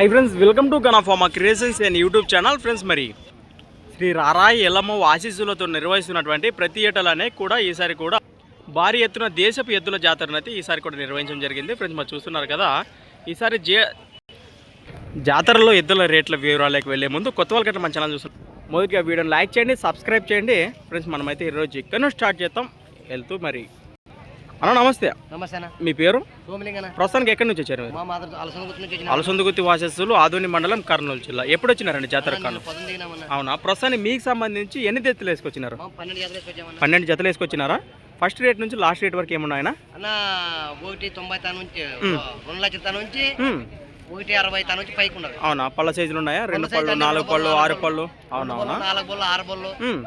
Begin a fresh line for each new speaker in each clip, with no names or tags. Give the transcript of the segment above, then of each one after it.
High friends welcome to గనాఫామా creations and YouTube channel friends మరి శ్రీ రారాయి ఎల్లమ్మ ఆశీస్సులతో నిర్వహిస్తున్నటువంటి ప్రతి ఏటలనే కూడా ఈసారి కూడా భారీ ఎత్తున దేశపు ఎద్దుల జాతరను అయితే ఈసారి కూడా నిర్వహించడం జరిగింది. ఫ్రెండ్స్ మరి చూస్తున్నారు కదా ఈసారి జే జాతరలో ఎద్దుల రేట్ల వివరాలకు వెళ్ళే ముందు కొత్త వాళ్ళకంటే మన ఛానల్ చూస్తున్నాం మొదటిగా వీడియోని లైక్ చేయండి సబ్స్క్రైబ్ చేయండి. ఫ్రెండ్స్ మనమైతే ఈరోజు ఇక్కడ స్టార్ట్ చేద్దాం. వెళ్తూ మరి అన్న నమస్తే.
నమస్తే అన్న.
మీ పేరు?
సోమలింగన.
ప్రస్తుతానికి ఎక్కడి నుంచి వచ్చారు
మా
అలసందుగుత్తి వాసస్సులు ఆదోని మండలం కర్నూలు జిల్లా. ఎప్పుడు వచ్చినారండి జాతర అవునా? ప్రస్తుతానికి మీకు సంబంధించి ఎన్ని జతలు వేసుకొచ్చినారు?
పన్నెండు
జతలు వేసుకొచ్చినారా? ఫస్ట్ రేట్ నుంచి లాస్ట్ రేట్ వరకు ఏమున్నాయన
అన్న? ఒకటి తొంభై తన నుంచి రెండు లక్షల తన నుంచి
హ్మ్.
ఒకటి అరవై తన నుంచి పైకి ఉండదు
అవునా? పళ్ళ సైజులు ఉన్నాయా? రెండు
పళ్ళ
పళ్ళు నాలుగు పళ్ళు
పళ్ళు,
ఆరు పళ్ళు అవునా?
నాలుగు బొల్లు ఆరు
హ్మ్.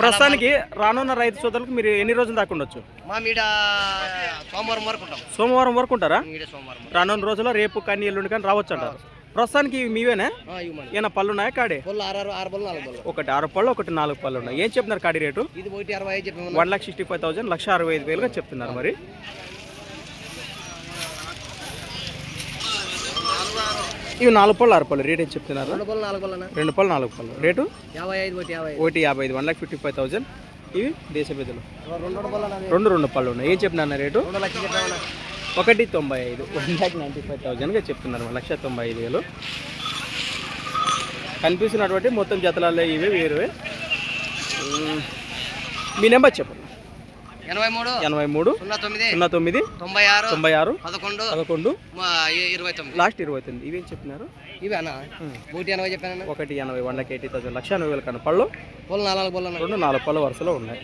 ప్రస్తుతానికి రానున్న రైతు సోదరులకు మీరు ఎన్ని రోజులు దాకా ఉండొచ్చు?
మా మీడ సోమవారం వరకు ఉంటాం.
సోమవారం వరకు ఉంటారా?
మీడ సోమవారం వరకు.
రానున్న రోజుల్లో రేపు కానీ ఎల్లుండి కానీ రావచ్చు అంటారు. ప్రస్తుతానికి ఇవి మీవేనా?
ఆ,
ఏమైనా పళ్ళు ఉన్నాయా కాడే?
బొల్లు ఆరు ఆరు ఆరు బొల్లు నాలుగు బొల్లు
ఒకటి ఆరు పళ్ళు ఒకటి నాలుగు పళ్ళు ఉన్నాయి. ఏం చెప్తున్నారు కాడి రేటు?
ఇది ఒకటి అరవై ఐదు చెప్పామన్న
one lakh sixty five thousand లక్ష అరవై ఐదు వేలుగా చెప్తున్నారు మరి. ఇవి నాలుగు పళ్ళు ఆరు పళ్ళు. రేట్ ఏం చెప్తున్నారు?
రెండు బొల్లు నాలుగు అన్న
రెండు పళ్ళు నాలుగు పళ్ళు. రేటు?
యాభై ఐదు ఒకటి యాభై ఐదు.
ఒకటి యాభై ఐదు one lakh fifty five thousand ఇవి దేశ పెద్దలు
రెండు రెండు
పళ్ళు ఉన్నాయి. ఏం చెప్తున్నారు రేటు? ఒకటి తొంభై ఐదు వన్ లాక్ నైంటీ ఫైవ్ థౌసండ్గా చెప్తున్నారు. లక్ష తొంభై ఐదు వేలు. కనిపిస్తున్నటువంటి మొత్తం జతలలో ఇవి వేరువే. మీ నెంబర్ చెప్పండి.
ఎనభై మూడు
ఎనభై మూడు
సున్నా తొమ్మిది
సున్నా తొమ్మిది
తొంభై ఆరు
తొంభై ఆరు
పదకొండు
పదకొండు
ఇరవై తొమ్మిది.
లాస్ట్ ఇరవై తొమ్మిది. ఇవేం చెప్పినారు?
ఇవి అన్న. ఒకటి ఎనభై చెప్పానన్న
ఒకటి ఎనభై వన్ లాక్ ఎయిటీ థౌసండ్ లక్ష ఎనభై వేల కన్నా పళ్ళు.
బొల్లు నాలుగు అన్న?
రెండు నాలుగు పళ్ళ వరుసలో ఉన్నాయి.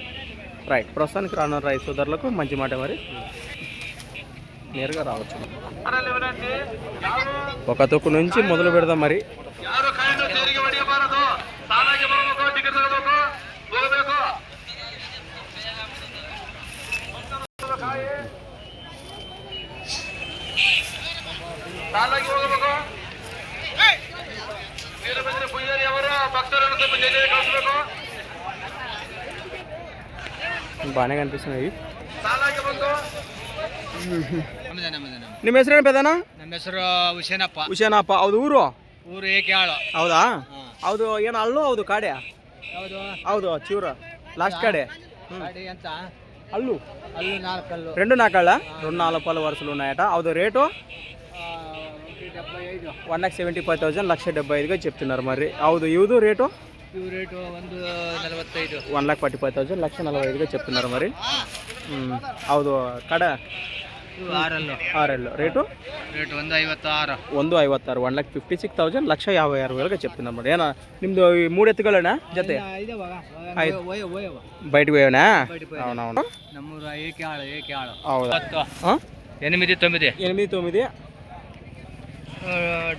రైట్ ప్రస్తుతానికి రానున్న రైతు సోదరులకు మంచి మాట మరి. నేరుగా రావచ్చు. ఒక తొక్కు నుంచి మొదలు పెడదాం మరి. బాగానే కనిపిస్తున్నాయి ನಿಮ್ಮ ಹೆಸರೇನು ಪೆದನ
ನಮ್ಮ ಹೆಸರು ಹುಸೇನಪ್ಪ
ಹುಷೇನಪ್ಪ ಹೌದು ಊರು
ಊರು ಏಕ್ಯಾಳು
ಹೌದಾ ಹೌದು ಏನು ಅಲ್ಲೂ ಹೌದು ಕಾಡೆ
ಯಾವುದು
ಹೌದು ಚಿವ್ರ ಲಾಸ್ಟ್ ಕಾಡೆ
ಗಾಡಿ ಅಂತ
అల్లు
ಅಲ್ಲಿ ನಾಲ್ಕಲ್ಲು
రెండు నాకాళ్ళ రెండు నాలుగు పళ్ళ వరుసలు ఉన్నాయట అవుదు రేటు
డెబ్బై ಐದು
One lakh seventy five thousand లక్ష డెబ్బై ఐదుగా చెప్తున్నారు మరి ಹೌದು ఇవుదు ರೇಟು
ఇవి రేటు ಒಂದು ನಲವತ್ತೈದು
one lakh forty five thousand lakh ನಲವತ್ತೈದುಗೆ చెప్తున్నారు మరి ಹೌದು ಕಡ
ಆರಲ್ಲು
ಆರಲ್ಲು ರೇಟು
ರೇಟ್ ಒಂದು ಐವತ್ತಾರು
ಒಂದು ಐವತ್ತಾರು one lakh fifty six thousand lakh ಯಾವ ಯಾರವರೆಗೆ ಚೆಪ್ತಿದ್ದಾರೆ ನೋಡಿ ಏನ ನಿಮ್ಮದು ಈ ಮೂರು ಎತ್ತುಗಳಣ್ಣ ಜೊತೆ బయటకు పోయానా అవునవును
నమ్మూరు
ఏకే ఆడు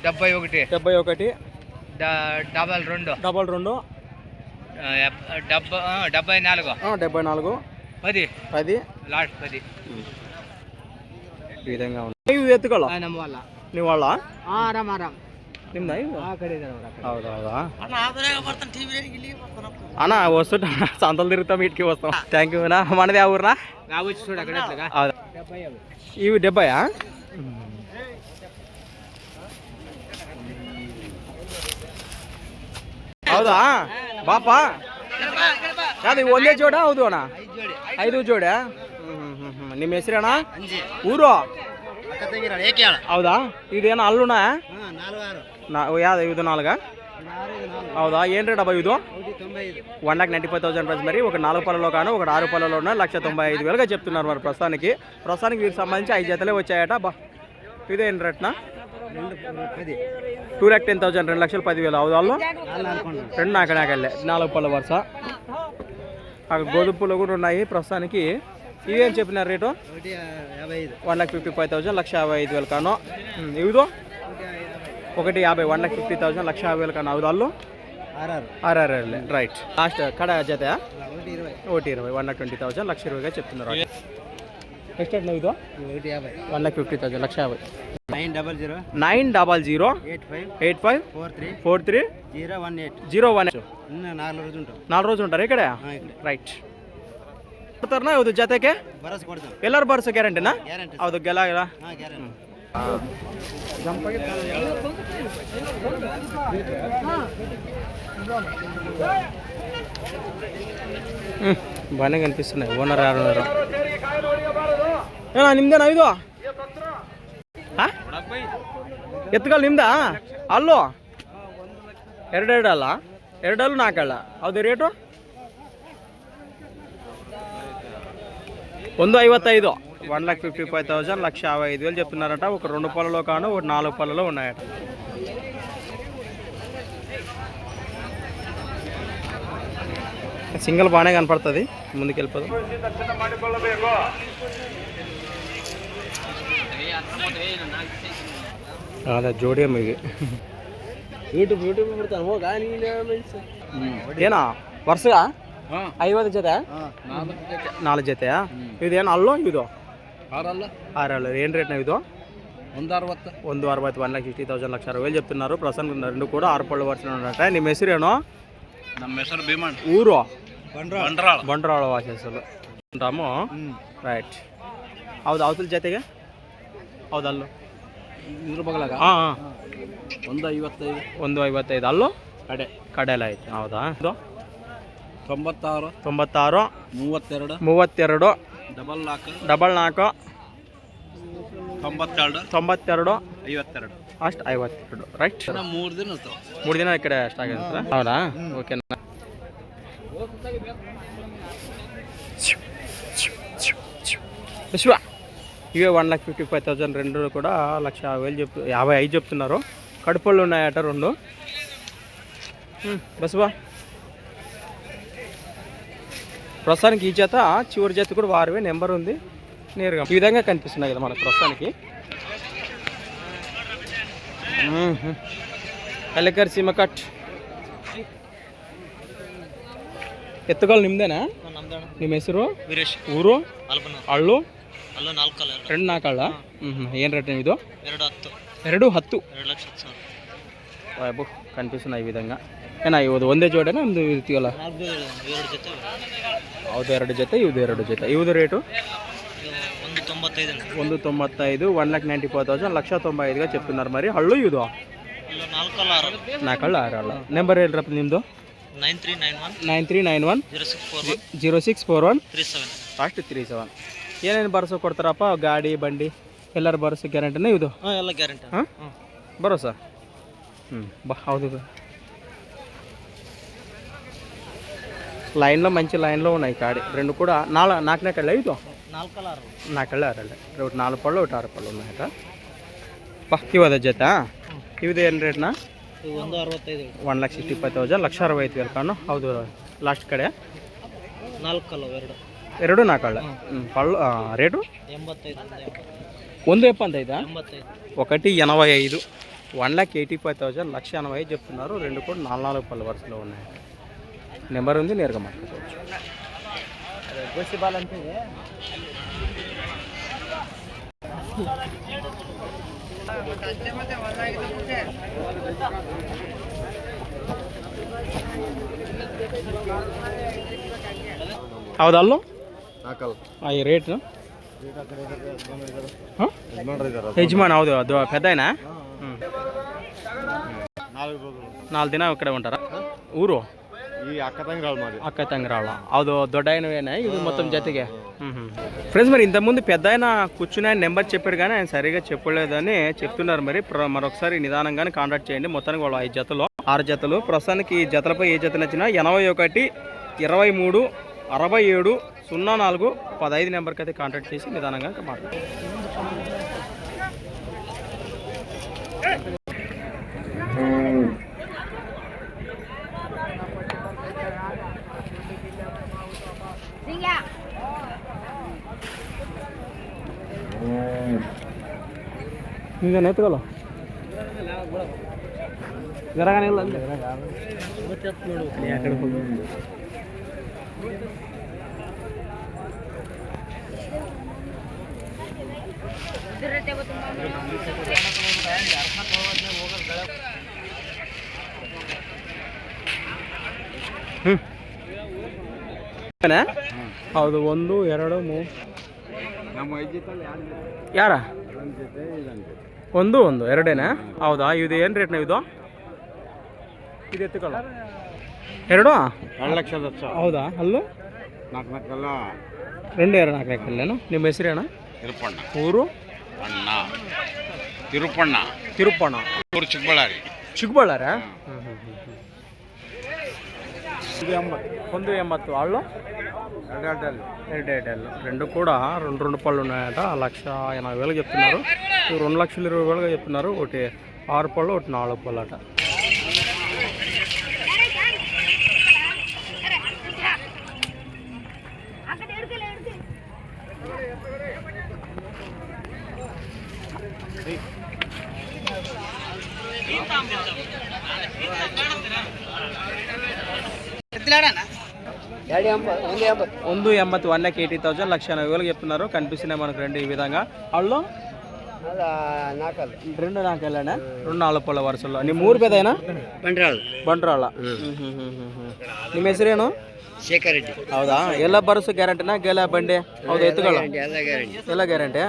డెబ్బై ఒకటి
డెబ్బై ఒకటి
డబల్ రెండు
డబల్ రెండు
డెబ్బై డెబ్బై నాలుగు
ఆ, డెబ్బై నాలుగు
పది
పది
లాస్ట్ పది
ఈ విధంగా ఉంది ఇవి ఎత్తుకోళ్ళ
ನಮ್ಮ ವಲ್ಲ
నీ వాళ్ళ
ಆರಾಮ್ ಆರಾಮ್
నిమ్దా ఇవి?
ಆ ಕಡೆ ಇದ್ದಾರೆ ಅವ್ರು, ಆ ಕಡೆ.
అవుదా అవుదా అన్న వస్తుంటా సంతలు తిరుగుతాం వీటికి వస్తాం థ్యాంక్ యూ నా మనది ఆ ఊరునా
ನಾವು వచ్చి చూడు అక్కడ ఎట్లాగా?
అవుదా
డెబ్బై అవి.
ఇవి డెబ్బయా ಹೌದಾ? ಬಾಪ. ಅದು ಒಂದೇ ಜೋಡ? ಹೌದು ಅಣ್ಣ.
ಐದು ಜೋಡ?
ನಿಮ್ಮ ಹೆಸರಣ್ಣ ಊರು? ಹೌದಾ? ಇದೇನು ಅಲ್ಲುಣ ಯಾವ್ದು ಇದು ನಾಲ್ಗ? అవుదా ఏం
రేట్ అబ్బా ఇది
one lakh ninety five thousand price మరి ఒక నాలుగు పళ్ళలో కాను ఒక ఆరు పళ్ళలో ఉన్న లక్ష తొంభై ఐదు వేలుగా చెప్తున్నారు మరి ప్రస్తుతానికి ప్రస్తుతానికి వీరికి సంబంధించి ఐదు జతలే వచ్చాయట బా ఇదేంటి రట్నా టూ ల్యాక్ టెన్ థౌసండ్ రెండు లక్షలు పదివేలు అవుదు వాళ్ళు
నాలుగు అనుకోండి
రెండు నాకనాకెళ్ళే నాలుగు పళ్ళ వరుస. అక్కడ గోధుమ పూలు కూడా ఉన్నాయి ప్రస్తుతానికి. ఇవేం చెప్పినారు
rate?
One lakh fifty five thousand లక్ష యాభై ఐదు వేలు కాను. ఇవిదో? ఒకటి యాభై వన్ లాక్ ఫిఫ్టీ థౌసండ్ లక్ష యాభై వేలు కాను అవుదు వాళ్ళు
ఆరారు
ఆర్ఆర్ రైట్. లాస్ట్ కడ జత?
ఒకటి ఇరవై
వన్ లాక్ ట్వంటీ థౌసండ్ లక్ష ఇరవైగా చెప్తున్నారు నెక్స్ట్ అంటే ఇది? వన్ లాక్ ఫిఫ్టీ థౌసండ్ లక్ష యాభై.
Nine double
zero nine double
zero eight
five eight
five four
three zero
one zero zero
eight ಇನ್ನು
ನಾಲ್ಕು ರೋಜು ಉಂಟು.
ನಾಲ್ಕು ಉಂಟಾರ ಈ
ಕಡೆ?
ರೈಟ್ ಬರ್ತಾರನ ಇವತ್ತು ಜೊತೆಗೆ?
ಬರಸ್
ಎಲ್ಲರೂ ಬರ್ಸೋ ಗ್ಯಾರಂಟಿನಾ
ಗ್ಯಾರಂಟಿ
ಹೌದು ಗೆಲ ಗೆಲ್ಲ.
ಹಾಂ ಗ್ಯಾರಂಟಿ
బాగానే కనిపిస్తున్నాయి ఓనర్ ಎತ್ತುಗಳು ನಿಮ್ದಾ ಅಲ್ಲೋ ಎರಡೆರಡು ಅಲ್ಲ ಎರಡಲ್ಲೂ ನಾಲ್ಕಲ್ಲ ಹೌದು ರೇಟು ಒಂದು ఐవత్తైదు one lakh fifty five thousand లక్ష యాభై ఐదు వేలు చెప్తున్నారట ఒక రెండు పళ్ళలో కాను ఒక నాలుగు పళ్ళలో ఉన్నాయట సింగిల్ బాగానే కనపడుతుంది ముందుకు వెళ్ళిపోదాం అదే జోడి అమ్మ ఇది
ಯೂಟ್ಯೂಬ್ ಯೂಟ್ಯೂಬ್ ಬಿಡ್ತಾನೆ ಹೋಗ ನೀನು
ಏನಾ ವರ್ಷಗ ಐವತ್ತು ಜೊತೆ ನಾಲ್ಕು ಜೊತೆ ಇದೇನು ಅಲ್ಲೋ ಇದು
ಆರಲ್ಲ
ఆరు ఏం రేట్ ఇది
ಒಂದು ಅರವತ್ತು
ಒಂದು అరవై వన్ లాక్ సిక్స్టీ థౌసండ్ లక్ష అరవై వేలు చెప్తున్నారు ప్రస్తుతం రెండు కూడా ఆరు పళ్ళు వర్షం ఉన్నట ನಿಮ್ಮ ಹೆಸರೇನು
ನಮ್ಮ ಹೆಸರು ಭೀಮಣ್ಣ
ಊರು
ಬಂಡ್ರಾಳ
ಬಂಡವಾಳ ವಾಸಿಸಲು ಅಂತಾಮು ರೈಟ್ ಹೌದು ಅವತಲ ಜೊತೆಗೆ ಹೌದಲ್ಲೋ ಅಲ್ಲೂ.
ಇದ್ರ ಬಗಲಾಗ?
ಹಾಂ ಹಾಂ.
ಒಂದು ಐವತ್ತೈದು.
ಒಂದು ಐವತ್ತೈದು ಅಲ್ಲೂ?
ಕಡೆ.
ಕಡೆಲ್ಲ ಐತೆ ಹೌದಾ? ಇದು?
ತೊಂಬತ್ತಾರು.
ತೊಂಬತ್ತಾರು.
ಮೂವತ್ತೆರಡು.
ಮೂವತ್ತೆರಡು.
ಡಬಲ್ ನಾಲ್ಕು.
ಡಬಲ್ ನಾಲ್ಕು.
ತೊಂಬತ್ತೆರಡು.
ತೊಂಬತ್ತೆರಡು.
ಐವತ್ತೆರಡು.
ಅಷ್ಟು ಐವತ್ತೆರಡು ರೈಟ್?
ಮೂರು ದಿನ
ಮೂರು ದಿನ ಈ ಕಡೆ ಅಷ್ಟು ಆಗಿರುತ್ತೆ ಹೌದಾ? ಓಕೆ ಶಿವ. ఇవే one lakh fifty five thousand రెండు కూడా లక్ష యాభై వేలు చెప్తు యాభై ఐదు చెప్తున్నారు కడుపుళ్ళు ఉన్నాయట రెండు బస్వా ప్రస్తుతానికి ఈ జత చివరి జత కూడా వారివే నెంబర్ ఉంది నేరుగా ఈ విధంగా కనిపిస్తున్నాయి కదా మనకు ప్రస్తుతానికి ఎల్లకర్ సీమ కట్ ಎತ್ತುಗಳು ನಿಮ್ದೇನಾ ನಿಮ್ಮ ಹೆಸರು
ವೀರೇಶ್
ಊರು
ಅಲ್ಪನ
ಹಳ್ಳು
ನಾಲ್ಕು ಅಲ್ಲ
ಎರಡು ನಾಲ್ಕು ಅಲ್ಲ? ಹ್ಞೂ ಹ್ಞೂ ಏನು ರೇಟ್ ಇದು?
ಎರಡು ಹತ್ತು.
ಎರಡು ಹತ್ತು?
ಎರಡು ಲಕ್ಷ ಸಾವಿರ.
ಬಾಯ್ಬು ಕನ್ಫ್ಯೂಷನ್ ಆಗಿದಂಗೆ ಏನ ಇವತ್ತು ಒಂದೇ ಜೋಡೇನ ಒಂದು ಇರ್ತೀವಲ್ಲ
ನಾಲ್ಕು ಎರಡು ಜೊತೆ
ಅವ್ದು ಎರಡು ಜೊತೆ ಇವ್ದು ಎರಡು ಜೊತೆ. ಇವ್ದು ರೇಟು
ಒಂದು ತೊಂಬತ್ತೈದು
ಒಂದು ತೊಂಬತ್ತೈದು one lakh ninety four thousand lakh ತೊಂಬತ್ತೈದುಗೆ ಚೆಪ್ಪಿನಾರು ಮರಿ ಹಳ್ಳು ಇದು?
ನಾಲ್ಕಲ್ಲ ಆರು.
ನಾಲ್ಕಲ್ಲ ಅಲ್ಲ ನಂಬರ್ ಹೇಳ್ರಪ್ಪ ನಿಮ್ಮದು
nine three nine
one. Nine three nine
one. Zero six four
zero six four one.
Three seven.
Last three seven. ಏನೇನು ಭರೋಸೆ ಕೊಡ್ತಾರಪ್ಪ ಗಾಡಿ ಬಂಡಿ ಎಲ್ಲರ ಭರೋಸೆ ಗ್ಯಾರಂಟಿನ ಇದು
ಹಾಂ ಎಲ್ಲ ಗ್ಯಾರಂಟಿ
ಹಾಂ ಭರೋಸಾ ಹ್ಞೂ బా హౌదు లైన్లో మంచి లైన్లో ఉన్నాయి కాడి రెండు కూడా నాలుగు నాకునే కళ్ళ ఇది
ನಾಲ್ಕು ಅಲ್ಲ ಆರು
నాకళ్ళ అరళ్ళ ఒకటి నాలుగు పళ్ళు ఒకటి ఆరు పళ్ళు ఉన్నాయట బా ఇవద జత ఇవిది ಏನು ರೇಟ್ನಾ
ಇವು ಒಂದು ಅರವತ್ತೈದು
one lakh sixty five thousand lakh ಅರವತ್ತು ವೇಲು ಕಾನು ಹೌದು ಲಾಸ್ಟ್ ಕಡೆ
ನಾಲ್ಕು ಅಲ್ಲ ಎರಡು
ಎರಡು ನಾಲ್ಕಳ್ಳ పళ్ళు రేటు వంద ఎంత
అయితే
ఒకటి ఎనభై ఐదు one lakh eighty five thousand లక్ష ఎనభై ఐదు చెప్తున్నారు రెండు కూడా నాలుగు నాలుగు పళ్ళు వరుసలో ఉన్నాయి నెంబర్ ఉంది నేరుగా మాట్లాడుకోవచ్చు ಹೌದಲ್ಲೂ?
ನಾಲ್ಕಲ್ಲ
ఈ రేట్ యజమాని హౌదు ಅದು పెద్దయినా
ನಾಲ್ಕು రోజులు
నాలుగు దిన ఇక్కడే ఉంటారా ఊరు
ಈ ಅಕ್ಕ ತಂಗಿರಾಳು ಮಾಡಿ
అక్క తంగరాళ్ళ అది దొడ్డ అయినవేనా ఇవి మొత్తం జతగా ఫ్రెండ్స్ మరి ఇంతకుముందు పెద్ద ఆయన కూర్చుని ఆయన నెంబర్ చెప్పారు కానీ ఆయన సరిగా చెప్పలేదని చెప్తున్నారు మరి ప్ర- మరొకసారి నిదానంగానే కాంటాక్ట్ చేయండి మొత్తానికి వాళ్ళు ఐదు జతలు ఆరు జతలు ప్రస్తుతానికి ఈ జతలపై ఏ జత నచ్చినా ఎనభై ఒకటి ఇరవై మూడు అరవై ఏడు సున్నా నాలుగు పదహైదు నెంబర్కి అయితే కాంటాక్ట్ చేసి నిదానంగా మాట్లాడండి ఇంకా నెత్తుకోలో జరగానే ಹೌದು ಒಂದು ಎರಡು ಮೂರು. ಯಾರ ಒಂದು ಒಂದು ಎರಡೇನಾ? ಹೌದಾ ಇದು ಏನು ರೇಟ್ನ ಇದು ಇದು ಎತ್ತುಕೊಳ್ಳ. ಎರಡು?
ಎರಡು ಲಕ್ಷದ
ಹೌದಾ ಅಲ್ಲೂ?
ನಾಲ್ಕು ನಾಲ್ಕಲ್ಲ?
రెండు ಎರಡು ನಾಲ್ಕು ಲಕ್ಷ ನಿಮ್ಮ ಹೆಸರೇನ?
ತಿರುಪಣ್ಣ.
ಊರು?
ಅಣ್ಣ ತಿರುಪಣ್ಣ
ತಿರುಪಣ
ಊರು ಚಿಕ್ಕಬಳ್ಳಾರಿ
ಚಿಕ್ಕಬಳ್ಳಾರ ಒಂದು ಎಂಬತ್ತು అళ్ళు
ಎರಡು ಎರಡಲ್ಲಿ
రెండు ఏడేళ్ళు రెండు కూడా రెండు రెండు పళ్ళు ఉన్నాయట లక్ష ఎనభై వేలు చెప్తున్నారు ఇవి రెండు లక్షల ఇరవై వేలుగా చెప్తున్నారు ఒకటి ఆరు పళ్ళు ఒకటి నాలుగు పళ్ళు అట ಒಂದು ಎಂಬತ್ತು ಒನ್ ಲ್ಯಾಕ್ ಏಯ್ಟಿ ತೌಸಂಡ್ లక్ష ఎనభై వేలు చెప్తున్నారు కనిపిస్తున్నాయి మనకు రెండు ఈ విధంగా అళ్ళు
ನಾಲ್ಕಲ್ಲ
రెండు నాకు వెళ్ళానా రెండు నాలుగు పళ్ళ వరుసల్లో నీ ಮೂರು పెదైనా
ಬಂಡ್ರಾಳ್
ಬಂಟ್ರಾಳ ನಿಮ್ಮ ಹೆಸರೇನು
ಶೇಖರ್ ರೆಡ್ಡಿ
ಹೌದಾ ಎಲ್ಲ ಬರಸು ಗ್ಯಾರಂಟಿನಾ ಗೆಲ್ಲ ಬಂಡಿ ಹೌದು ಎತ್ತುಗಳ
ಎಲ್ಲ ಗ್ಯಾರಂಟಿ
ಎಲ್ಲ ಗ್ಯಾರಂಟಿ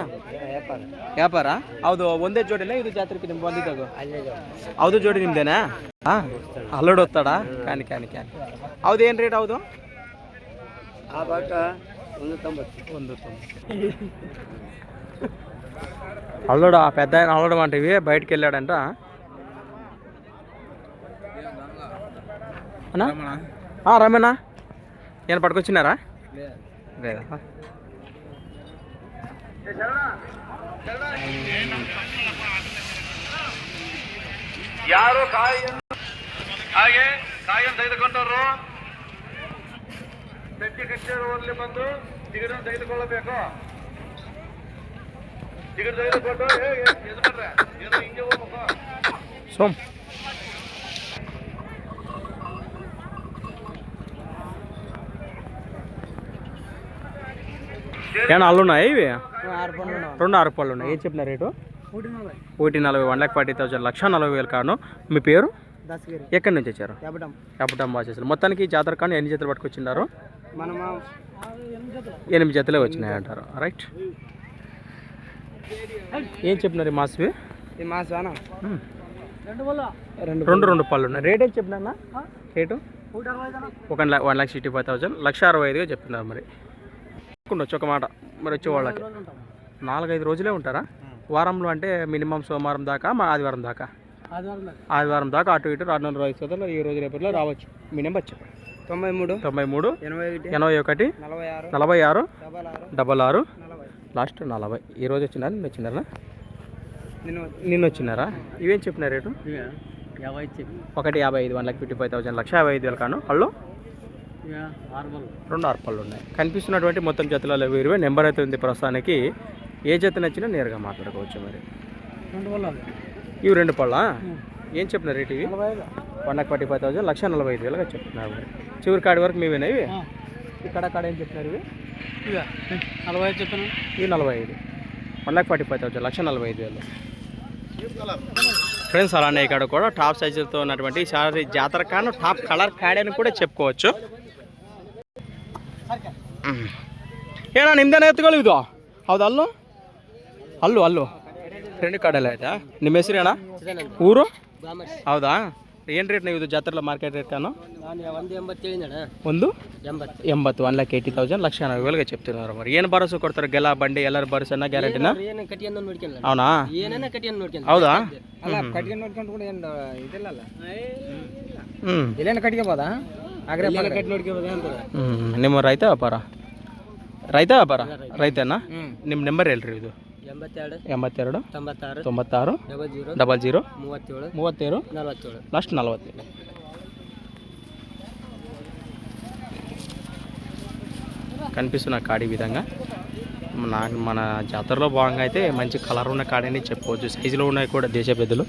ವ್ಯಾಪಾರ
ವ್ಯಾಪಾರ ಹೌದು ಒಂದೇ ಜೋಡಿನ ಇದು ಜಾತ್ರೆಗೆ ನಿಮ್ಗೆ ಬಂದಿದ್ದಾಗ
ಅಲ್ಲೇ
ಹೌದು ಜೋಡಿ ನಿಮ್ದೇನಾ ಹಾಂ ಅಲ್ಲೋಡ್ ಹೋಗ್ತಾಡ ಕಾನಿ ಕಾನಿ ಕಾನಿ ಹೌದು ಏನು ರೇಟ್ ಹೌದು
ಆ ಬಾಟ ಒಂದು ತೊಂಬತ್ತು
ಒಂದು అల్లుడు ఆ పెద్ద ఆయన అల్లడం అంటివి బయటికి వెళ్ళాడంట అన్నా ఆ, రమేనా నేను పట్టుకొచ్చినారా లేదా
ಯಾರು ಕಾಯಿ ಹಾಗೆ ಕಾಯನ್ನು ತೆಗೆದುಕೊಂಡವರು ಪೆಟ್ಟಿ ಕಟ್ಟಿರುವಲ್ಲಿ ಬಂದು ಟಿಕೆಟ್ ತೆಗೆದುಕೊಳ್ಳಬೇಕು ಟಿಕೆಟ್ ತೆಗೆದುಕೊಂಡು ಹೇಗೆ ಇದು ಮಾಡ್ರೆ ಏನು ಹಿಂಗೆ ಹೋಗ್ಬೇಕು
సోమ్ ఏమన్నా అల్లు ఉన్నాయి ఇవి? రెండు ఆరు పళ్ళు ఉన్నాయి. ఏం చెప్పిన రేటు? ఒకటి నలభై. వన్ లాక్ ఫార్టీ థౌసండ్ లక్ష నలభై వేలు కాను. మీ పేరు? ఎక్కడి నుంచి వచ్చారు? బాగా చేశారు మొత్తానికి జాతర కానీ ఎన్ని జతలు పట్టుకొచ్చినారు
మనం
ఎనిమిది జతలే వచ్చినాయి అంటారు. రైట్ ఏం చెప్పినారు ఈ మాస్వి.
రెండు
రెండు పళ్ళు. ఉన్నాయి. రేట్ ఏం చెప్పినా రేటు ఒక one lakh sixty five thousand లక్ష అరవై ఐదుగా చెప్తున్నారు మరి. ఉండొచ్చు ఒక మాట. మరి వచ్చే వాళ్ళకి. నాలుగైదు రోజులే ఉంటారా? వారంలో అంటే మినిమం సోమవారం దాకా మా ఆదివారం దాకా? ఆదివారం దాకా. అటు ఇటు రెండు వందల ఐదు సోదరులు ఈ రోజు రేపట్లో రావచ్చు. మీ నెంబర్ చెప్పండి
తొంభై మూడు
తొంభై మూడు
ఎనభై ఒకటి నలభై ఆరు డబల్ ఆరు
లాస్ట్ నలభై. ఈ రోజు వచ్చినారా నిన్న వచ్చినారా
నేను
నిన్న వచ్చినారా ఇవేం చెప్పిన రేటు? ఒకటి యాభై ఐదు one lakh fifty five thousand లక్ష యాభై ఐదు వేలు కాను. వాళ్ళు రెండు ఆర్పళ్ళు ఉన్నాయి. కనిపిస్తున్నటువంటి మొత్తం జతలలో ఇరవై నెంబర్ అయితే ఉంది ప్రస్తుతానికి. ఏ జత నచ్చినా నేరుగా మాట్లాడుకోవచ్చు మరి. ఇవి రెండు పళ్ళ? ఏం చెప్పిన రేట్ ఇవి? One lakh forty five thousand లక్ష నలభై ఐదు వేలుగా చెప్తున్నారు మరి. చివరి కాడి వరకు మీవేనా ఇవి? ఇక్కడ కాడ ఏం చెప్తున్నారు ఇవి?
నలభై ఐదు చెప్పాను?
ఇవి నలభై ఐదు. One lakh forty five thousand లక్ష నలభై ఐదు వేలు. ఫ్రెండ్స్ అలానే ఇక్కడ కూడా టాప్ సైజులతో ఉన్నటువంటి సారీ జాతర కాను టాప్ కలర్ కాడి అని కూడా చెప్పుకోవచ్చు. ಏನ ನಿಮ್ದೇನೋ ಎತ್ತುಗಳು ಇದು? ಹೌದಲ್ಲೂ ಅಲ್ಲೂ? ಅಲ್ಲೂ ಫ್ರೆಂಡ್ ಎಲ್ಲ ಆಯ್ತಾ? ನಿಮ್ಮ ಹೆಸರು ಅಣ್ಣ ಊರು? ಹೌದಾ? ಏನು ರೇಟ್ ನೀವು ಇದು ಜಾತ್ರೆಲ್ಲ ಮಾರ್ಕೆಟ್ ರೇಟ್
ಅನ್ನೋ? ಒಂದು ಎಂಬತ್ತು.
ಒನ್ ಲ್ಯಾಕ್ ಏಯ್ಟಿ ತೌಸಂಡ್ ಲಕ್ಷ ನಲವಲ್ಗೆ ಚೆಪ್ತಿದ್ದಾರೆ ಅವ್ರು ಏನು ಭರೋಸೆ ಕೊಡ್ತಾರೆ? ಗೆಲ್ಲ ಬಂಡಿ ಎಲ್ಲರೂ ಭರೋಸೆನ ಗ್ಯಾರಂಟಿನ
ಅವನಾ
ಹೌದಾ? ಹ್ಞೂ ನಿಮ್ಮ ರೈತ ವ್ಯಾಪಾರ? ರೈತ ವ್ಯಾಪಾರ ರೈತನಾ ನಿಮ್ಮ ನಂಬರ್ ಹೇಳ್ರಿ ಇದು
ಎಂಬತ್ತೆರಡು
ಎಂಬತ್ತೆರಡು
ತೊಂಬತ್ತಾರು
ತೊಂಬತ್ತಾರು
ಡಬಲ್ ಜೀರೋ
ಡಬಲ್ ಜೀರೋ
ಮೂವತ್ತೇಳು
ಮೂವತ್ತೇಳು
ನಲವತ್ತೇಳು
లాస్ట్ నలభై కనిపిస్తున్న కాడి విధంగా నాకు మన జాతరలో భాగంగా అయితే మంచి కలర్ ఉన్న కాడి అని చెప్పుకోవచ్చు సైజులో ఉన్నాయి కూడా దేశ పెద్దలు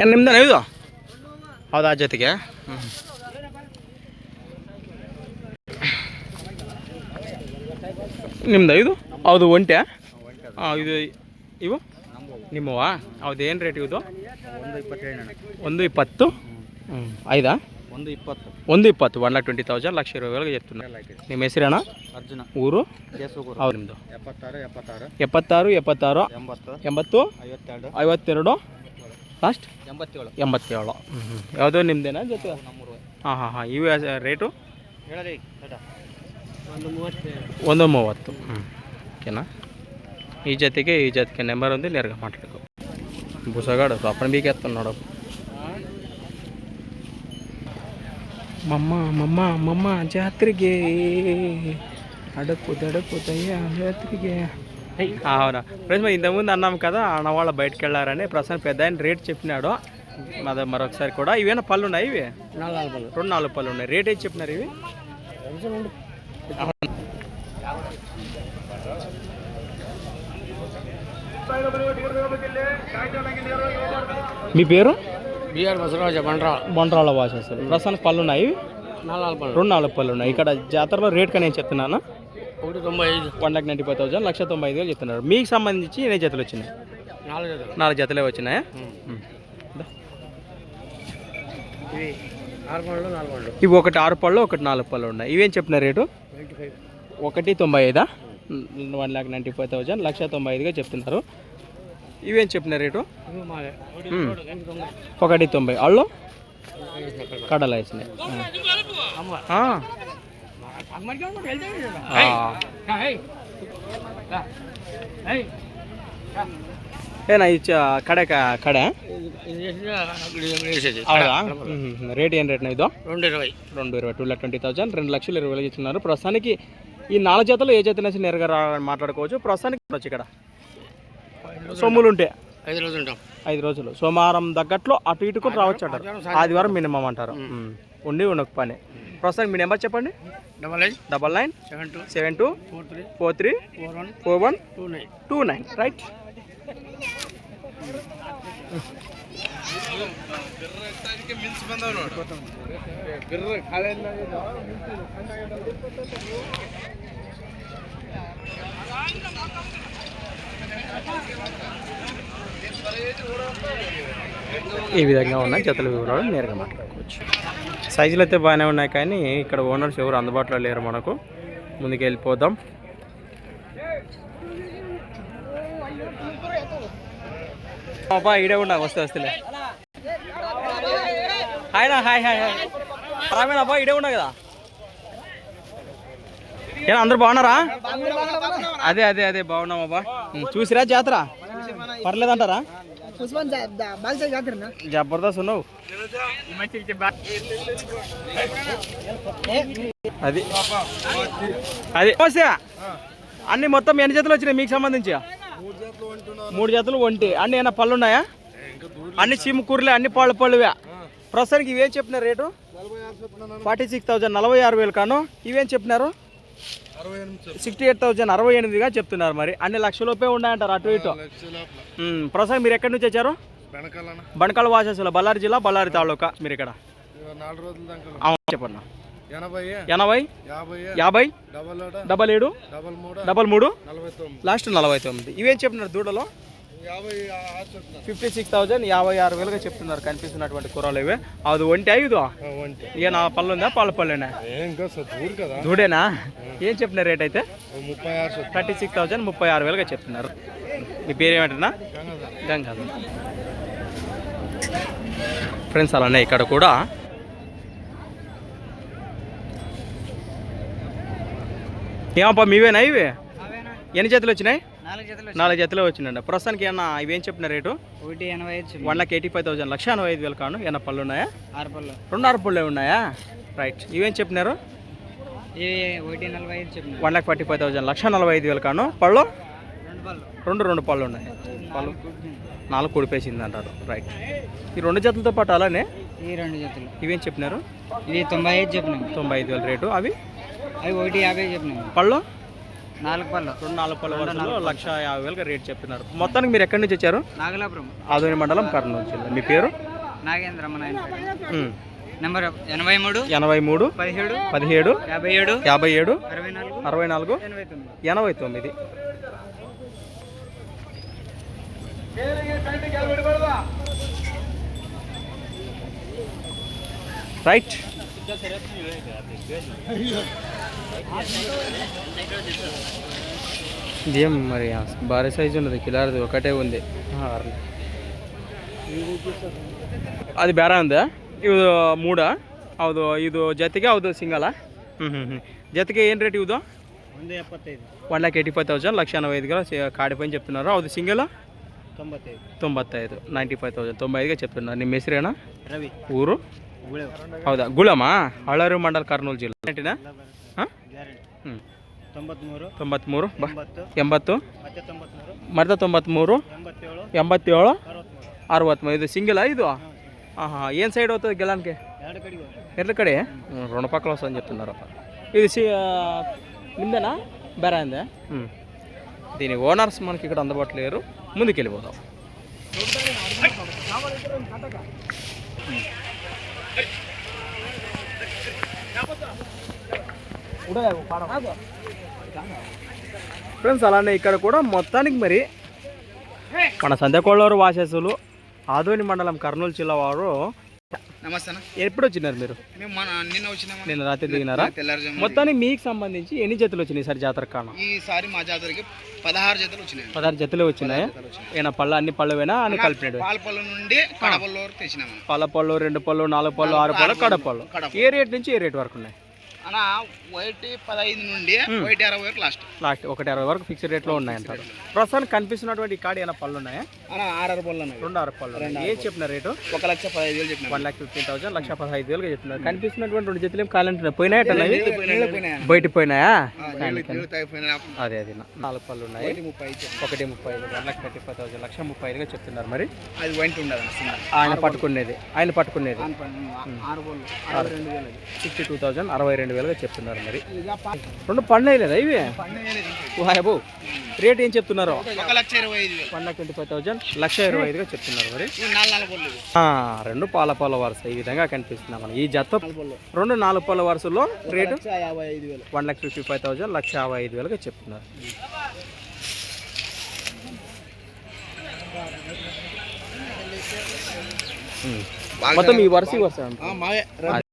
ಏನು ನಿಮ್ದೇನ ಇದು? ಹೌದಾ ಜೊತೆಗೆ? ಜೊತೆಗೆ ನಿಮ್ದು ಇದು? ಹೌದು ಒಂಟೆ. ಹಾಂ ಇದು ಇವು? ನಿಮ್ಮವಾ ಹೌದು ಏನು ರೇಟ್ ಇವುದು?
ಒಂದು ಇಪ್ಪತ್ತೇಳು
ಒಂದು ಇಪ್ಪತ್ತು? ಹ್ಞೂ ಐದಾ?
ಒಂದು ಇಪ್ಪತ್ತು.
ಒಂದು ಇಪ್ಪತ್ತು ಒನ್ ಲಾಕ್ ಟ್ವೆಂಟಿ ತೌಸಂಡ್ ಲಕ್ಷ ರೂಪಾಯಿಗಳಿಗೆ ಎತ್ತು ನಿಮ್ಮ ಹೆಸರಣ್ಣ
ಅರ್ಜುನ.
ಊರು? ಅವ್ರು ನಿಮ್ಮದು
ಎಪ್ಪತ್ತಾರು ಎಪ್ಪತ್ತಾರು.
ಎಪ್ಪತ್ತಾರು ಎಪ್ಪತ್ತಾರು.
ಎಂಬತ್ತು.
ಎಂಬತ್ತು?
ಐವತ್ತೆರಡು.
ಐವತ್ತೆರಡು? ಲಾಸ್ಟ್?
ಎಂಬತ್ತೇಳು.
ಎಂಬತ್ತೇಳು. ಹ್ಞೂ ಯಾವುದೋ ನಿಮ್ಮದೇನಾ ಜೊತೆ? ಹಾಂ ಹಾಂ ಹಾಂ. ಇವು ರೇಟು?
ಒಂದು
ಮೂವತ್ತು ಹ್ಞೂ ಓಕೆನಾ? ಈ ಜೊತೆಗೆ ಈ ಜೊತೆಗೆ ನಂಬರ್ ಒಂದು ಎರಡು ಮಾತಾಡಬೇಕು. ಬುಸಗಾಡ ಸಾಪಣ ಬೀಗ ಎತ್ತ ನೋಡೋದು మమ్మ మమ్మ మమ్మ జాత్రికి. అడుపు దడుపు దయ్యా జాత్రికి. అవునా. ఫ్రెండ్స్ మరి ఇంతకుముందు అన్నాం కదా ఆడవాళ్ళు బయటకు వెళ్ళారని ప్రస్తుతం పెద్ద ఆయన రేట్ చెప్పినాడు. మరి మరొకసారి కూడా ఇవేనా పళ్ళు ఉన్నాయి ఇవి?
నాలుగు
రెండు నాలుగు పళ్ళు ఉన్నాయి. రేట్ ఏది చెప్పినారు ఇవి? మీ పేరు?
బిఆర్ బసవరాజ బండ్రా.
బొండ్రాళ్ళ వాసేస్తారు ప్రస్తుతానికి పళ్ళు ఉన్నాయి? రెండు నాలుగు పళ్ళు ఉన్నాయి. ఇక్కడ జాతరలో రేట్ కానీ నేను చెప్తున్నాను?
ఒకటి తొంభై ఐదు.
One lakh ninety five thousand లక్ష తొంభై ఐదు వేలు చెప్తున్నారు. మీకు సంబంధించి ఎన్ని జతలు వచ్చినాయి?
నాలుగు జతలు
నాలుగు జతలే వచ్చినాయా.
ఇవి ఆరు పళ్ళు నాలుగు పళ్ళు.
ఇవి ఒకటి ఆరు పళ్ళు ఒకటి నాలుగు పళ్ళు ఉన్నాయి. ఇవేం చెప్పిన రేటు? ఒకటి తొంభై ఐదా? One lakh ninety five thousand లక్ష తొంభై ఐదుగా చెప్తున్నారు. ఇవేం చెప్పిన రేటు? ఒకటి తొంభై. అళ్ళు కడలు వేసినాయి ఏనా ఇచ్చ కడ కడ?
ఇది
అవునా? ఉమ్. రేట్ ఏం రేట్ ఇది?
రెండు ఇరవై.
రెండు ఇరవై. Two lakh twenty thousand. రెండు లక్షలు ఇరవై వేలు ఇస్తున్నారు. ప్రస్తుతానికి ఈ నాలుగు జతలు ఏ జత నుంచి నేరుగా మాట్లాడుకోవచ్చు. ప్రస్తుతానికి వచ్చి ఇక్కడ. సొమ్ములు ఉంటే?
ఐదు రోజులు ఉంటాం.
ఐదు రోజులు. సోమవారం తగ్గట్లో అటు ఇటు కూడా రావచ్చు అంటారు ఆదివారం మినిమం అంటారు. ఉండి ఉండక పని. ప్రస్తుతానికి మీ నెంబర్ చెప్పండి.
Double eight
double nine
seven two
seven two
four three
four three
four one
four one
two nine.
Two nine. Right. ఈ విధంగా ఉన్నాయి జతల వివరాలు నేరుగా మాట్లాడుకోవచ్చు. సైజులు అయితే బాగానే ఉన్నాయి కానీ ఇక్కడ ఓనర్స్ ఎవరు అందుబాటులో లేరు మనకు. ముందుకు వెళ్ళిపోదాం. అబ్బా ఈడే ఉన్నా వస్తే వస్తలే హాయ్ నా హాయ్ హాయ్ హాయ్. రామేణ అబ్బా ఈడే ఉన్నా కదా. ఏనా అందరు బాగున్నారా? అదే అదే అదే బాగున్నాం అబ్బా. ఉం, చూసిరా జాతర? పర్లేదంటారా? జబర్దస్త్ ఉన్నావు. అది. అది. అన్ని మొత్తం ఎన్ని జతలు వచ్చినాయి మీకు సంబంధించి? మూడు జతలు ఒంటి. అన్ని ఏమైనా పళ్ళు ఉన్నాయా? అన్ని చీమ కూరలే అన్ని పళ్ళు పళ్ళువే. ప్రస్తుతానికి ఇవేం చెప్పినారు రేటు? ఫార్టీ సిక్స్ థౌజండ్ నలభై ఆరు వేలు కాను. ఇవేం చెప్పినారు? సిక్స్టీ ఎయిట్ థౌజండ్ అరవై ఎనిమిదిగా చెప్తున్నారు మరి. అన్ని లక్షలోపే ఉన్నాయంటారు అటు ఇటు. ప్రస్తుతం మీరు ఎక్కడి నుంచి వచ్చారు? బణకాల వాసేసుల బళ్ళారి జిల్లా బళ్ళారి తాలూకా మీరు ఇక్కడ. చెప్పండి
ఎనభై యాభై డబల్
ఏడు.
డబల్ మూడు.
లాస్ట్ నలభై తొమ్మిది. ఇవేం చెప్పినారు దూడలో? ఫిఫ్టీ సిక్స్ థౌజండ్ యాభై ఆరు వేలుగా చెప్తున్నారు కనిపిస్తున్నటువంటి కూరలు ఇవి. అది ఒంటి ఐదు
వంటి
ఇక నా పళ్ళు ఉందా? పాల పళ్ళేనా? దూడేనా? ఏం చెప్పిన రేట్ అయితే?
ముప్పై ఆరు
థర్టీ సిక్స్ థౌజండ్ ముప్పై ఆరు వేలుగా చెప్తున్నారు. మీ పేరు ఏమంటున్నా గంగాధర్. ఫ్రెండ్స్ అలానే ఇక్కడ కూడా ఏమప్పా మీవేనా ఇవి? ఎన్ని జతలు వచ్చినాయి?
నాలుగు జతలు
వచ్చినాయండి. ప్రస్తుతానికి ఏమన్నా ఇవేం చెప్పిన రేటు?
ఒకటి ఎనభై
one lakh eighty five thousand. లక్ష ఎనభై ఐదు వేలు కాను. ఏమన్నా పళ్ళు ఉన్నాయా?
ఆరు పళ్ళు.
రెండు ఆరు పళ్ళు ఉన్నాయా? రైట్. ఇవేం చెప్పినారు? One lakh forty five thousand. లక్ష నలభై ఐదు వేలు కాను. పళ్ళు?
రెండు పళ్ళు.
రెండు రెండు పళ్ళు ఉన్నాయి. పళ్ళు? నాలుగు కుడిపేసింది అంటారు రైట్. ఈ రెండు జతలతో పాటు అలానే?
ఈ రెండు జతలు.
ఇవేం చెప్పినారు?
ఇది తొంభై ఐదు చెప్పినాం.
తొంభై ఐదు వేల రేటు. అవి?
అవి ఒకటి యాభై చెప్పినాం.
పళ్ళు?
నాలుగు పళ్ళు.
రెండు నాలుగు పళ్ళ వరుసలో లక్ష యాభై వేలుగా రేట్ చెప్తున్నారు మొత్తానికి మీరు ఎక్కడి నుంచి వచ్చారు?
నాగలాపురం.
ఆదోని మండలం కర్నూలు జిల్లా. మీ పేరు?
నాగేంద్ర మన ఆయన పేరు.
ఉమ్.
నెంబర్ ఎనభై మూడు
ఎనభై మూడు
పదిహేడు
పదిహేడు
యాభై ఏడు
యాభై ఏడు
అరవై నాలుగు
అరవై నాలుగు
ఎనభై తొమ్మిది.
ఎనభై తొమ్మిది. రైట్. ఇదేం మరి భారీ సైజు ఉన్నది కిలారది ఒకటే ఉంది. అది బేరా ఉందా? ఇది మూడా? అవుదు ಇದು జతికి అవుదు సింగలా? జతికి ఏం
రేట్ ఇవ్వదు?
One lakh eighty five thousand లక్ష ఎనభై ఐదుగా కాడిపోయి చెప్తున్నారు. అది సింగిల్?
తొంభై
ఐదు నైంటీ ఫైవ్ థౌసండ్. తొంభై ఐదుగా చెప్తున్నారు. నీ మెసిరేనా?
రవి.
ఊరు? ಹೌದಾ ಗುಳಮಾ ಹಳರು ಮಂಡಲ್ ಕರ್ನೂಲ್ ಜಿಲ್ಲೆ ಹಾಂ? ಹ್ಞೂ ಬ. ಎಂಬತ್ತು ಮರದ ತೊಂಬತ್ಮೂರು.
ಎಂಬತ್ತೇಳು
ಅರವತ್ತ್ಮೂರು ಇದು ಸಿಂಗಲಾ ಇದು? ಹಾಂ ಹಾಂ ಏನು ಸೈಡ್ ಹೋಗ್ತದೆ ಗೆಲಾನ್ಗೆ
ಎರಡು
ಕಡೆ? ರೊಣಪ ಋಣಪಕ್ಕಳ ಸಂಜೆ ಇದು ಸಿ ನಿಂದನಾ ಬೇರೆ ಅಂದೆ? ಹ್ಞೂ దీని ఓనర్స్ మనకి ఇక్కడ అందుబాటులో ಮುಂದೆ ముందుకెళ్ళిపోదాం వెళ్ళిపోదాం ఫ్రెండ్స్ అలానే ఇక్కడ కూడా మొత్తానికి మరి మన సంధ్యకోళ్ళూరు వాసేసులు ఆదోని మండలం కర్నూలు జిల్లా వారు
నమస్తే.
ఎప్పుడు వచ్చినారు మీరు?
నిన్న
రాత్రి దిగినారా? మొత్తానికి మీకు సంబంధించి ఎన్ని జతలు వచ్చినాయి సార్ జాతర కాను
ఈసారి మా జాతరకి పదహారు జతలు వచ్చినాయి.
పదహారు జతలు వచ్చినాయి. ఏనా పళ్ళు అన్ని పళ్ళువేనా? అన్ని కలిపినాడు
పాలపల్లి నుండి వరకు తెచ్చినాము
పళ్ళ పళ్ళు రెండు పళ్ళు నాలుగు పళ్ళు ఆరు పళ్ళు కడపళ్ళు.
కడప.
ఏ రేట్ నుంచి ఏ రేట్ వరకు ఉన్నాయి?
అన్న ఒకటి పదహైదు నుండి ఒకటి అరవై వరకు లాస్ట్
లాస్ట్ ఒకటి అరవై వరకు ఫిక్స్డ్ రేట్లో ఉన్నాయంటారు ప్రస్తుతానికి కనిపిస్తున్నటువంటి కాడి ఏమైనా పళ్ళు ఉన్నాయా?
అన్న ఆరు పళ్ళు అన్నవి
రెండు ఆరు పళ్ళు ఉన్నాయి. ఏం చెప్పిన రేటు?
ఒక లక్ష పదహైదు వేలు చెప్పిన
వన్ లాక్ ఫిఫ్టీన్ థౌసండ్ లక్ష పదహైదు వేలుగా చెప్తున్నారు కనిపిస్తున్నటువంటి రెండు జతలు ఏం కాలంటున్నాయి పోయినాయట బయట పోయినాయా అదే అది నాలుగు పళ్ళు ఉన్నాయి.
ముప్పై
ఒకటి ముప్పై ఐదు one lakh thirty five thousand లక్ష ముప్పై ఐదుగా చెప్తున్నారు మరి.
అది వంటి ఉండదు
ఆయన పట్టుకునేది ఆయన పట్టుకునేది. సిక్స్టీ టూ థౌసండ్ అరవై రెండు వేలుగా చెప్తున్నారు మరి. రెండు పండుగ లేదా ఇవి? వాయబు రేట్ ఏం చెప్తున్నారు? One lakh twenty five thousand లక్ష ఇరవై ఐదుగా చెప్తున్నారు మరి. రెండు పాల పాల వరుస ఈ విధంగా కనిపిస్తుంది మనకి. ఈ జత రెండు నాలుగు పాల వరుసలో
rate?
One lakh fifty five thousand లక్ష యాభై ఐదు వేలుగా చెప్తున్నారు. ఉమ్. మొత్తం ఈ వరుస ఈ వరుస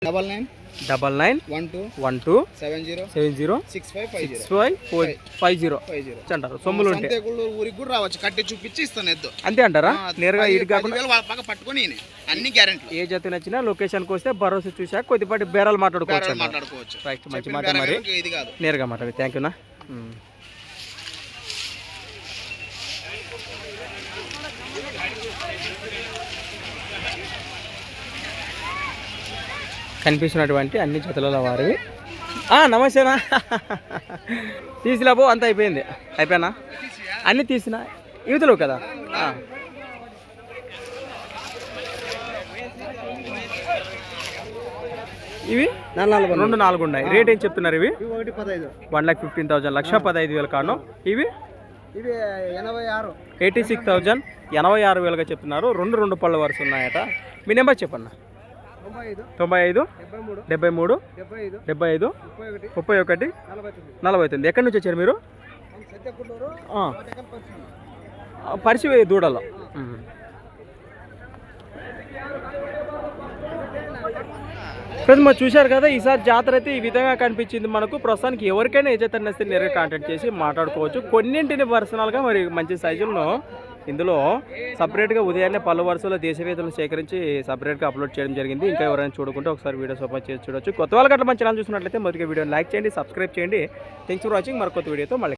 double
nine double
nine one
two one
two seven
zero seven
zero six five five
six five four five zero
five zero
అంటారు. సొమ్ములు ఉంటాయి
సంతేగుళ్ళు ఊరికి కూడా రావచ్చు. కట్టి చూపించి ఇస్తాను ఎద్దు.
అంతే అంటారా? నేరుగా ఇటు కాకుండా
పట్టుకొని. అన్ని గ్యారెంటీ
ఏ జత నచ్చినా లొకేషన్కి వస్తే భరోసా చూసాక కొద్దిపాటి బేరాలు మాట్లాడుకోవచ్చు.
మాట్లాడుకోవచ్చు.
రైట్ మంచి మాట మరి.
ఇది కాదు.
నేరుగా మాట్లాడి. థ్యాంక్ యూనా కనిపిస్తున్నటువంటి అన్ని జతల వారివి. నమస్తేనా? తీసిలాబో అంత అయిపోయింది. అయిపోయినా? అన్నీ తీసిన? యువతలు కదా. ఇవి? రెండు నాలుగు ఉన్నాయి. రేట్ ఏం చెప్తున్నారు ఇవి? వన్ లాక్ ఫిఫ్టీన్ థౌసండ్ లక్ష పదహైదు వేలు కాను. ఇవి?
ఇవి ఎనభై ఆరు.
ఎయిటీ సిక్స్ థౌజండ్ ఎనభై ఆరు వేలుగా చెప్తున్నారు. రెండు రెండు పళ్ళ వరుస ఉన్నాయట. మీ నెంబర్ చెప్పన్న?
తొంభై ఐదు డెబ్బై మూడు
డెబ్బై
ఐదు ముప్పై ఒకటి నలభై తొమ్మిది.
ఎక్కడి నుంచి వచ్చారు మీరు? పరిచి దూడలో. ఫ్రెండ్స్ మరి చూశారు కదా ఈసారి జాతర అయితే ఈ విధంగా కనిపించింది మనకు. ప్రస్తుతానికి ఎవరికైనా ఏ జాతర నేరుగా కాంటాక్ట్ చేసి మాట్లాడుకోవచ్చు. కొన్నింటిని పర్సనల్గా మరి మంచి సైజులను ఇందులో సపరేట్గా ఉదయాన్నే పలు వరుసలో దేశవేత్తలను సేకరించి సపరేట్గా అప్లోడ్ చేయడం జరిగింది. ఇంకా ఎవరైనా చూడకుంటే ఒకసారి వీడియోస్ ఓపెన్ చేసి చూడొచ్చు. కొత్త వాళ్ళకి అట్లా మంచి ఛానల్ చూసినట్లయితే మొదటి వీడియోని లైక్ చేయండి సబ్స్క్రైబ్ చేయండి. థ్యాంక్స్ ఫర్ వాచింగ్ మరొక కొత్త వీడియోతో మళ్ళీ